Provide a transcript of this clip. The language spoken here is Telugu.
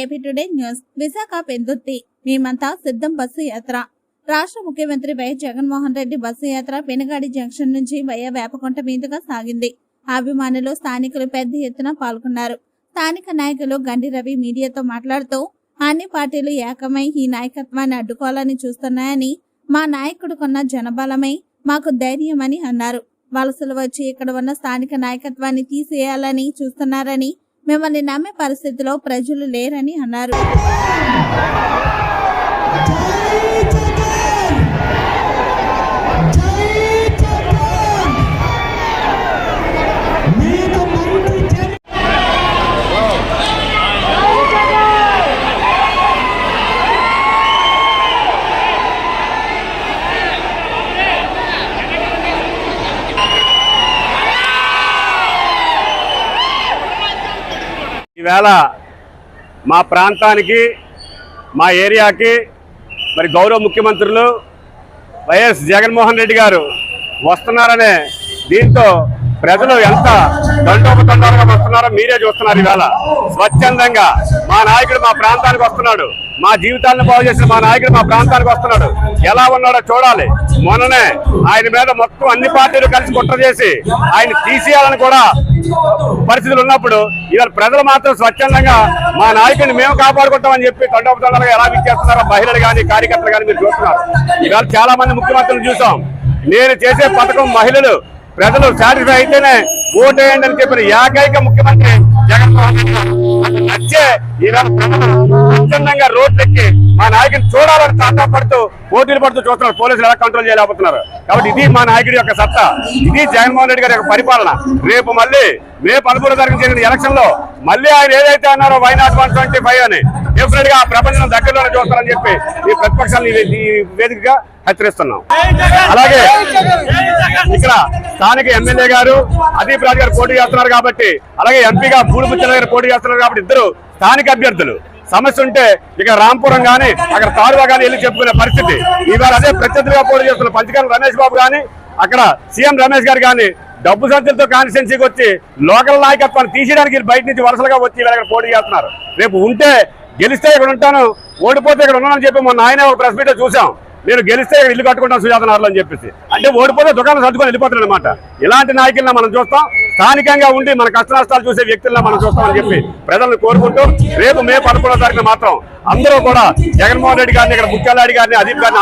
AP today news. Visakha Pendurthi. మేమంతా సిద్ధం బస్సు యాత్ర. రాష్ట్ర ముఖ్యమంత్రి వైఎస్ జగన్మోహన్ రెడ్డి బస్సు యాత్ర పెనుగాడి జంక్షన్ నుంచి వయ వేపకొంట మీదుగా సాగింది. అభిమానులు స్థానికులు పెద్ద ఎత్తున పాల్గొన్నారు. స్థానిక నాయకులు గండి రవి మీడియాతో మాట్లాడుతూ అన్ని పార్టీలు ఏకమై ఈ నాయకత్వాన్ని అడ్డుకోవాలని చూస్తున్నాయని మా నాయకుడుకున్న జనబలమై మాకు ధైర్యమని అన్నారు. వలసలు వచ్చి ఇక్కడ ఉన్న స్థానిక నాయకత్వాన్ని తీసేయాలని చూస్తున్నారని మిమ్మల్ని నమ్మే పరిస్థితిలో ప్రజలు లేరని అన్నారు. ఈవేళ మా ప్రాంతానికి మా ఏరియాకి మరి గౌరవ ముఖ్యమంత్రులు వైఎస్ జగన్మోహన్ రెడ్డి గారు వస్తున్నారనే దీంతో ప్రజలు ఎంత దండోపదండాలుగా వస్తున్నారో మీరే చూస్తున్నారు ఈవేళ. స్వచ్ఛందంగా మా నాయకుడు మా ప్రాంతానికి వస్తున్నాడు. మా జీవితాలను బాగు చేసిన మా నాయకుడు మా ప్రాంతానికి వస్తున్నాడు. ఎలా ఉన్నాడో చూడాలి. మొన్ననే ఆయన మీద మొత్తం అన్ని పార్టీలు కలిసి కుట్ర చేసి ఆయన తీసేయాలని కూడా పరిస్థితులు ఉన్నప్పుడు ఇవాళ ప్రజలు మాత్రం స్వచ్ఛందంగా మా నాయకుడిని మేము కాపాడుకుంటామని చెప్పి తండోపతండాలుగా ఎలా విచ్చేస్తున్నారో మహిళలు కానీ కార్యకర్తలు కానీ మీరు చూస్తున్నారు. ఇవాళ చాలా మంది ముఖ్యమంత్రులు చూసాం. నేను చేసే పథకం మహిళలు ప్రజలు సాటిస్ఫై అయితేనే ఓటేయండి అని చెప్పిన ఏకైక ముఖ్యమంత్రి జగన్మోహన్ రెడ్డి నచ్చే ఈవేళ ప్రజలు స్వచ్ఛందంగా రోడ్లెక్కి మా నాయకుని చూడాలని తాటా పడుతూ పోటీలు పడుతూ చూస్తున్నారు. పోలీసులు ఎలా కంట్రోల్ చేయలేకపోతున్నారు. కాబట్టి ఇది మా నాయకుడి యొక్క సత్తా. ఇది జగన్మోహన్ రెడ్డి గారి యొక్క పరిపాలన. రేపు మళ్ళీ మే పదమూడో తారీఖు జరిగిన ఎలక్షన్లో మళ్ళీ ఆయన ఏదైతే అన్నారో వైనాట్ వన్ ట్వంటీ ఫైవ్ అని డెఫినెట్గా ప్రపంచం దగ్గరలోనే చూస్తారని చెప్పి ఈ ప్రతిపక్షాన్ని ఈ- వేదికగా హెచ్చరిస్తున్నాం. అలాగే ఇక్కడ స్థానిక ఎమ్మెల్యే గారు అదీప్ రాజు గారు పోటీ చేస్తున్నారు కాబట్టి అలాగే ఎంపీగా పూడిపుచ్చల గారు పోటీ చేస్తున్నారు కాబట్టి ఇద్దరు స్థానిక అభ్యర్థులు. సమస్య ఉంటే ఇక రాంపురం గాని అక్కడ తారువా కానీ వెళ్ళి చెప్పుకునే పరిస్థితి. ఇవాళ అదే ప్రత్యర్థులుగా పోటీ చేస్తున్న పంచకాల రమేష్ బాబు గాని అక్కడ సీఎం రమేష్ గారు కానీ డబ్బు సంచులతో కాన్స్టిట్యున్సీకి వచ్చి లోకల్ నాయకత్వాన్ని తీసేయడానికి బయట నుంచి వరుసలుగా వచ్చి ఇవాళ పోటీ చేస్తున్నారు. రేపు ఉంటే గెలిస్తే ఇక్కడ ఉంటాను ఓడిపోతే ఇక్కడ ఉన్నానని చెప్పి మొన్న ఆయన ఒక ప్రెస్ మీట్లో చూసాం. నేను గెలిస్తే ఇల్లు కట్టుకుంటాను సుజాతనారులు అని చెప్పేసి. అంటే ఓడిపోతే దుకాణం సర్దుకొని వెళ్ళిపోతాడు అనమాట ఇలాంటి నాయకులను మనం చూస్తాం. స్థానికంగా ఉండి మన కష్ట నష్టాలు చూసే వ్యక్తుల్లో మనం చూస్తామని చెప్పి ప్రజలను కోరుకుంటూ రేపు మే పదకొండో తారీఖున మాత్రం అందరూ కూడా జగన్మోహన్ రెడ్డి గారిని ఇక్కడ ముత్యాలాడి గారిని అదీప్ గారిని